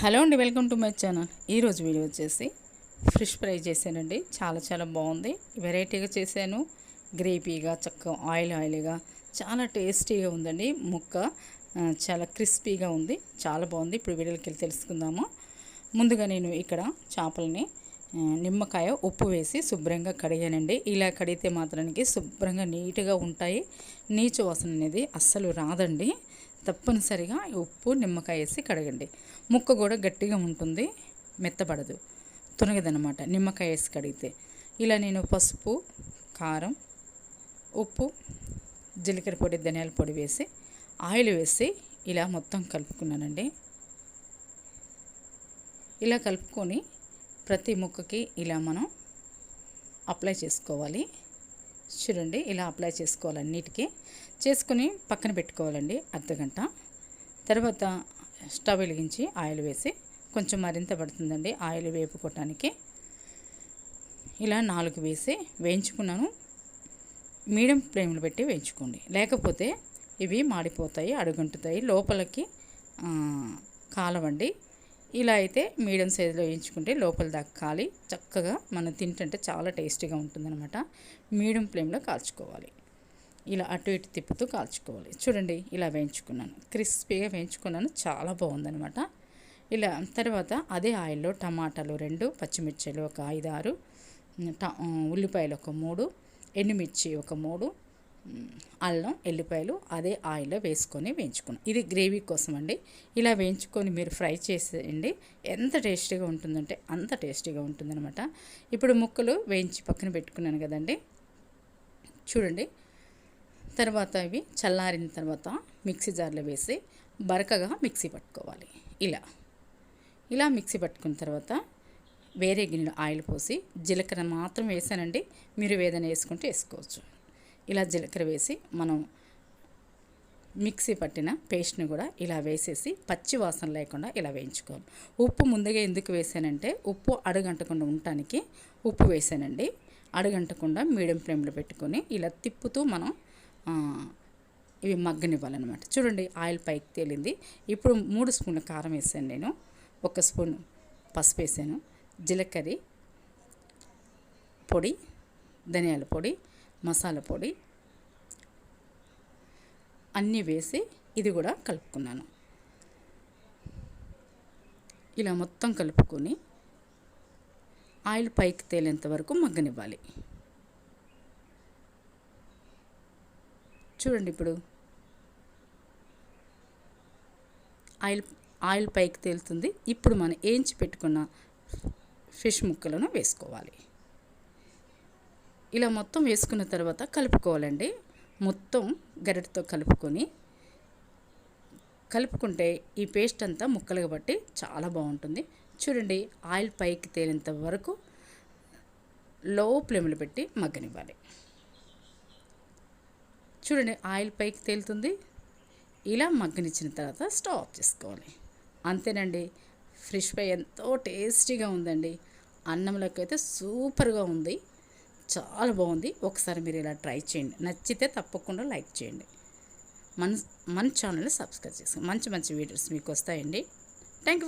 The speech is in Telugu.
హలో అండి వెల్కమ్ టు మై ఛానల్. ఈరోజు వీడియో వచ్చేసి ఫిష్ ఫ్రై చేశానండి. చాలా చాలా బాగుంది. వెరైటీగా చేశాను. గ్రేవీగా చక్కగా ఆయిల్ ఆయిల్గా చాలా టేస్టీగా ఉందండి. ముక్క చాలా క్రిస్పీగా ఉంది. చాలా బాగుంది. ఇప్పుడు వీడియోకి వెళ్ళి తెలుసుకుందాము. ముందుగా నేను ఇక్కడ చేపలని నిమ్మకాయ ఉప్పు వేసి శుభ్రంగా కడిగానండి. ఇలా కడిగితే మాత్రానికి శుభ్రంగా నీట్గా ఉంటాయి. నీచు వాసన అనేది అస్సలు రాదండి. తప్పనిసరిగా ఉప్పు నిమ్మకాయ వేసి కడగండి. ముక్క కూడా గట్టిగా ఉంటుంది మెత్తబడదు. తునగదనమాట నిమ్మకాయ వేసి కడిగితే. ఇలా నేను పసుపు కారం ఉప్పు జీలకర్ర పొడి ధనియాల పొడి వేసి ఆయిల్ వేసి ఇలా మొత్తం కలుపుకున్నానండి. ఇలా కలుపుకొని ప్రతి ముక్కకి ఇలా మనం అప్లై చేసుకోవాలి. చూడండి ఇలా అప్లై చేసుకోవాలి అన్నిటికీ. చేసుకుని పక్కన పెట్టుకోవాలండి అర్ధగంట. తర్వాత స్టవ్ వెలిగించి ఆయిల్ వేసి కొంచెం మరింత పడుతుందండి ఆయిల్ వేపుకోవటానికి ఇలా నాలుగు వేసి వేయించుకున్నాను. మీడియం ఫ్లేమ్లో పెట్టి వేయించుకోండి. లేకపోతే ఇవి మాడిపోతాయి అడుగుంటుతాయి. లోపలికి కాలవండి. ఇలా అయితే మీడియం సైజులో వేయించుకుంటే లోపల దాకా కాలి. చక్కగా మనం తింటుంటే చాలా టేస్టీగా ఉంటుందన్నమాట. మీడియం ఫ్లేమ్లో కాల్చుకోవాలి. ఇలా అటు ఇటు తిప్పుతూ కాల్చుకోవాలి. చూడండి ఇలా వేయించుకున్నాను. క్రిస్పీగా వేయించుకున్నాను. చాలా బాగుందనమాట ఇలా తర్వాత అదే ఆయిల్లో టమాటాలు రెండు పచ్చిమిర్చిలు ఒక ఐదు ఆరు ట- ఉల్లిపాయలు ఒక మూడు ఎండుమిర్చి ఒక మూడు అల్లం ఎల్లిపాయలు అదే ఆయిల్లో వేసుకొని వేయించుకున్నాం ఇది గ్రేవీ కోసం అండి ఇలా వేయించుకొని మీరు ఫ్రై చేసేయండి. ఎంత టేస్టీగా ఉంటుందంటే అంత టేస్టీగా ఉంటుందన్నమాట. ఇప్పుడు ముక్కలు వేయించి పక్కన పెట్టుకున్నాను కదండి. చూడండి తర్వాత ఇవి చల్లారిన తర్వాత మిక్సీ జార్లో వేసి బరకగా మిక్సీ పట్టుకోవాలి. ఇలా. ఇలా మిక్సీ పట్టుకున్న తర్వాత వేరే గిన్నెలో ఆయిల్ పోసి జీలకర్ర మాత్రం వేసానండి. మీరు ఏదైనా వేసుకుంటే వేసుకోవచ్చు. ఇలా జీలకర్ర వేసి మనం మిక్సీ పట్టిన పేస్ట్ని కూడా ఇలా వేసేసి పచ్చి వాసన లేకుండా ఇలా వేయించుకోవాలి. ఉప్పు ముందుగా ఎందుకు వేసానంటే ఉప్పు అడుగంటకుండా ఉండటానికి ఉప్పు వేసానండి. అడుగంటకుండా మీడియం ఫ్లేమ్లో పెట్టుకొని ఇలా తిప్పుతూ మనం ఇవి మగ్గనివ్వాలన్నమాట. చూడండి ఆయిల్ పైకి తేలింది. ఇప్పుడు మూడు స్పూన్ల కారం వేసాను నేను. ఒక స్పూన్ పసుపు వేసాను. జీలకర్ర పొడి ధనియాల పొడి మసాలా పొడి అన్నీ వేసి ఇది కూడా కలుపుకున్నాను. ఇలా మొత్తం కలుపుకొని ఆయిల్ పైకి తేలేంత వరకు మగ్గనివ్వాలి. చూడండి ఇప్పుడు. ఆయిల్ ఆయిల్ పైకి తేలుతుంది. ఇప్పుడు మనం ఏంచి పెట్టుకున్న ఫిష్ ముక్కలను వేసుకోవాలి. ఇలా మొత్తం వేసుకున్న తర్వాత కలుపుకోవాలండి. మొత్తం గరిటతో కలుపుకొని కలుపుకుంటే ఈ పేస్ట్ అంతా ముక్కలుగా బట్టి చాలా బాగుంటుంది. చూడండి ఆయిల్ పైకి తేలేంత వరకు లో ఫ్లేమ్లో పెట్టి మగ్గనివ్వాలి. చూడండి ఆయిల్ పైకి తేలుతుంది. ఇలా మగ్గనిచ్చిన తర్వాత స్టవ్ ఆఫ్ చేసుకోవాలి. అంతేనండి ఫిష్ ఫ్రై ఎంతో టేస్టీగా ఉందండి. అన్నంలోకి అయితే సూపర్గా ఉంది. చాలా బాగుంది. ఒకసారి మీరు ఇలా ట్రై చేయండి. నచ్చితే తప్పకుండా లైక్ చేయండి. మన మన ఛానల్ని సబ్స్క్రైబ్ చేసుకోండి. మంచి మంచి వీడియోస్ మీకు వస్తాయండి. Thank you